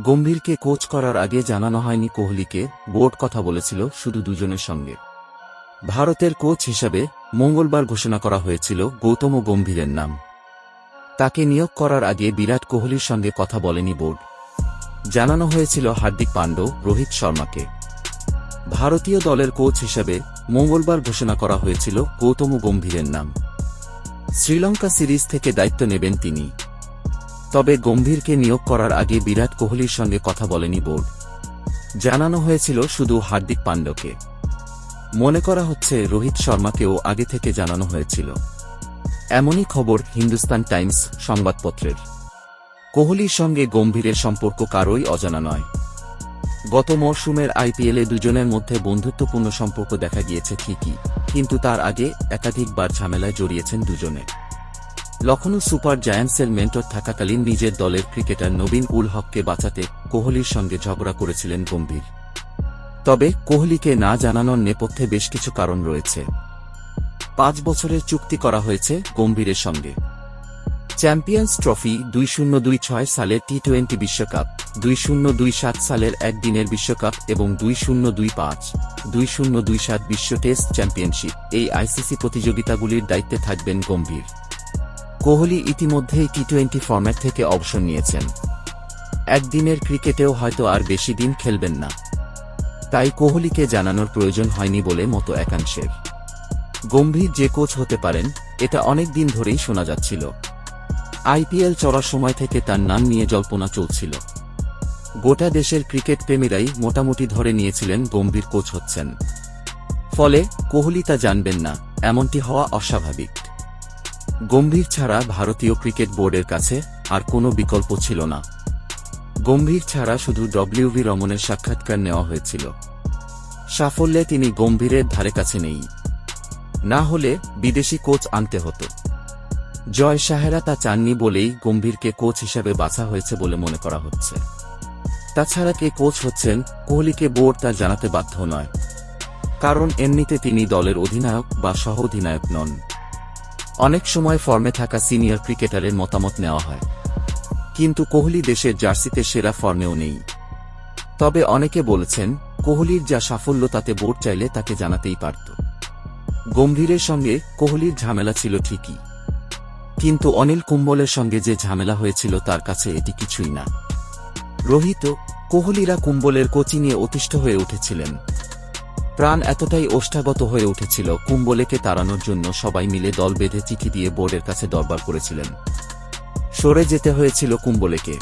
গম্ভীরকে coach করার আগে জানানো হয়নি কোহলিকে, বোর্ড কথা বলেছিল শুধু দুজনের সঙ্গে। ভারতের কোচ হিসাবে মঙ্গলবার ঘোষণা করা হয়েছিল গৌতম গম্ভীরের নাম। তাকে নিয়োগ করার আগে বিরাট কোহলির সঙ্গে কথা বলেনি বোর্ড। জানানো হয়েছিল হার্দিক পাণ্ড্য রোহিত শর্মাকে। ভারতীয় দলের কোচ হিসাবে মঙ্গলবার ঘোষণা করা হয়েছিল গৌতম গম্ভীরের নাম। শ্রীলঙ্কা সিরিজ থেকে দায়িত্ব নেবেন তিনি। তবে গম্ভীরকে নিয়োগ করার আগে বিরাট কোহলির সঙ্গে কথা বলেনি বোর্ড। জানানো হয়েছিল শুধু হার্দিক পাণ্ড্যকে মনে করা হচ্ছে রোহিত শর্মাকেও আগে থেকে জানানো হয়েছিল। এমনই খবর হিন্দুস্তান টাইমস সংবাদপত্রের। কোহলির সঙ্গে গম্ভীরের সম্পর্ক কারোই অজানা নয়। গত মরশুমের আইপিএলে দুজনের মধ্যে বন্ধুত্বপূর্ণ সম্পর্ক দেখা গিয়েছে ঠিকই, কিন্তু তার আগে একাধিকবার ঝামেলায় জড়িয়েছেন দুজনে। লখনৌ সুপার জায়ান্টসের মেন্টর থাকাকালীন নিজের দলের ক্রিকেটার নবীন উল হককে বাঁচাতে কোহলির সঙ্গে ঝগড়া করেছিলেন গম্ভীর। তবে কোহলিকে না জানানোর নেপথ্যে বেশ কিছু কারণ রয়েছে। পাঁচ বছরের চুক্তি করা হয়েছে গম্ভীরের সঙ্গে। চ্যাম্পিয়ন্স ট্রফি দুই শূন্য দুই ছয় সালের টি টোয়েন্টি বিশ্বকাপ, দুই শূন্য দুই সাত সালের একদিনের বিশ্বকাপ এবং দুই শূন্য দুই পাঁচ, দুই শূন্য দুই সাত বিশ্ব টেস্ট চ্যাম্পিয়নশিপ। এই আইসিসি প্রতিযোগিতাগুলির দায়িত্বে থাকবেন গম্ভীর। কোহলি ইতিমধ্যেই টি টোয়েন্টি ফরম্যাট থেকে অবসর নিয়েছেন। একদিনের ক্রিকেটেও হয়তো আর বেশি দিন খেলবেন না। তাই কোহলিকে জানানোর প্রয়োজন হয়নি বলে মতো একাংশের। গম্ভীর যে কোচ হতে পারেন, এটা অনেক দিন ধরেই শোনা যাচ্ছিল। আইপিএল চড়ার সময় থেকে তার নাম নিয়ে জল্পনা চলছিল। গোটা দেশের ক্রিকেট প্রেমীরাই মোটামুটি ধরে নিয়েছিলেন গম্ভীর কোচ হচ্ছেন। ফলে কোহলি তা জানবেন না, এমনটি হওয়া অস্বাভাবিক। গম্ভীর ছাড়া ভারতীয় ক্রিকেট বোর্ডের কাছে আর কোনো বিকল্প ছিল না। গম্ভীর ছাড়া শুধু ডব্লিউভি রমনের সাক্ষাৎকার নেওয়া হয়েছিল। সাফল্যে তিনি গম্ভীরের ধারে কাছে নেই। না হলে বিদেশি কোচ আনতে হতো। জয় সাহেরা তা চাননি বলেই গম্ভীরকে কোচ হিসেবে বাছা হয়েছে বলে মনে করা হচ্ছে। তাছাড়া কে কোচ হচ্ছেন, কোহলিকে বোর্ড তা জানাতে বাধ্য নয়। কারণ এমনিতে তিনি দলের অধিনায়ক বা সহ অধিনায়ক নন। অনেক সময় ফর্মে থাকা সিনিয়র ক্রিকেটারের মতামত নেওয়া হয়। কিন্তু কোহলি দেশের জার্সিতে সেরা ফর্মেও নেই। তবে অনেকে বলেছেন, কোহলির যা সাফল্য তাতে বোর্ড চাইলে তাকে জানাতেই পারত। গম্ভীরের সঙ্গে কোহলির ঝামেলা ছিল ঠিকই। কিন্তু অনিল কুম্বলের সঙ্গে যে ঝামেলা হয়েছিল তার কাছে এটি কিছুই না। রোহিত, কোহলিরা কুম্বলের কোচিংয়ে অতিষ্ঠ হয়ে উঠেছিলেন। প্রাণ এতটাই ওষ্ঠাগত হয়ে উঠেছিল, কুম্বলেকে তাড়ানোর জন্য সবাই মিলে দল বেঁধে চিঠি দিয়ে বোর্ডের কাছে দরবার করেছিলেন। সরে যেতে হয়েছিল কুম্বলেকে।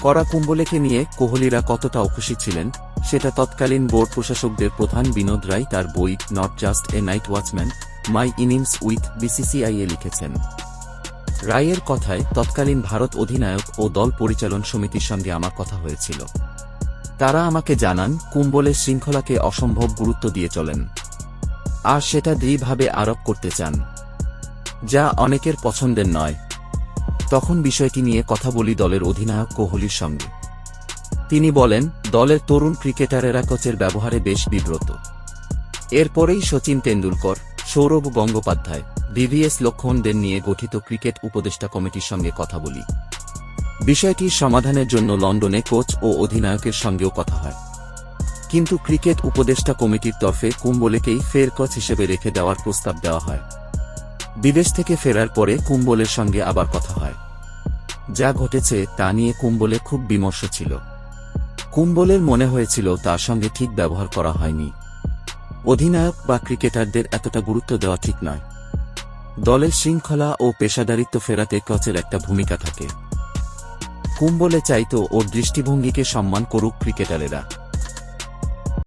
করা কুম্বলেকে নিয়ে কোহলিরা কতটা অখুশি ছিলেন, সেটা তৎকালীন বোর্ড প্রশাসকদের প্রধান বিনোদ রায় তার বই not just a night watchman my innings with BCCI এ লিখেছেন। রায়ের কথায় তৎকালীন ভারত অধিনায়ক ও দল পরিচালন সমিতির সঙ্গে আমার কথা হয়েছিল। তারা আমাকে জানান কুম্বলের শৃঙ্খলাকে অসম্ভব গুরুত্ব দিয়ে চলেন। আর সেটা দৃঢ়ভাবে আরোপ করতে চান। যা অনেকের পছন্দের নয়। তখন বিষয়টি নিয়ে কথা বলি দলের অধিনায়ক কোহলির সঙ্গে। তিনি বলেন, দলের তরুণ ক্রিকেটারেরা কোচের ব্যবহারে বেশ বিব্রত। এরপরেই সচিন তেন্ডুলকর, সৌরভ গঙ্গোপাধ্যায়, ভিভিএস লক্ষণদের নিয়ে গঠিত ক্রিকেট উপদেষ্টা কমিটির সঙ্গে কথা বলি। বিষয়টির সমাধানের জন্য লন্ডনে কোচ ও অধিনায়কের সঙ্গেও কথা হয়। কিন্তু ক্রিকেট উপদেষ্টা কমিটির তরফে কুম্বলেকেই ফের কোচ হিসেবে রেখে দেওয়ার প্রস্তাব দেওয়া হয়। বিদেশ থেকে ফেরার পরে কুম্বলের সঙ্গে আবার কথা হয়। যা ঘটেছে তা নিয়ে কুম্বলে খুব বিমর্ষ ছিল। কুম্বলের মনে হয়েছিল তার সঙ্গে ঠিক ব্যবহার করা হয়নি। অধিনায়ক বা ক্রিকেটারদের এতটা গুরুত্ব দেওয়া ঠিক নয়। দলের শৃঙ্খলা ও পেশাদারিত্ব ফেরাতে কচের একটা ভূমিকা থাকে। কুম্বলে চাইতো ওর দৃষ্টিভঙ্গিকে সম্মান করুক ক্রিকেটারেরা।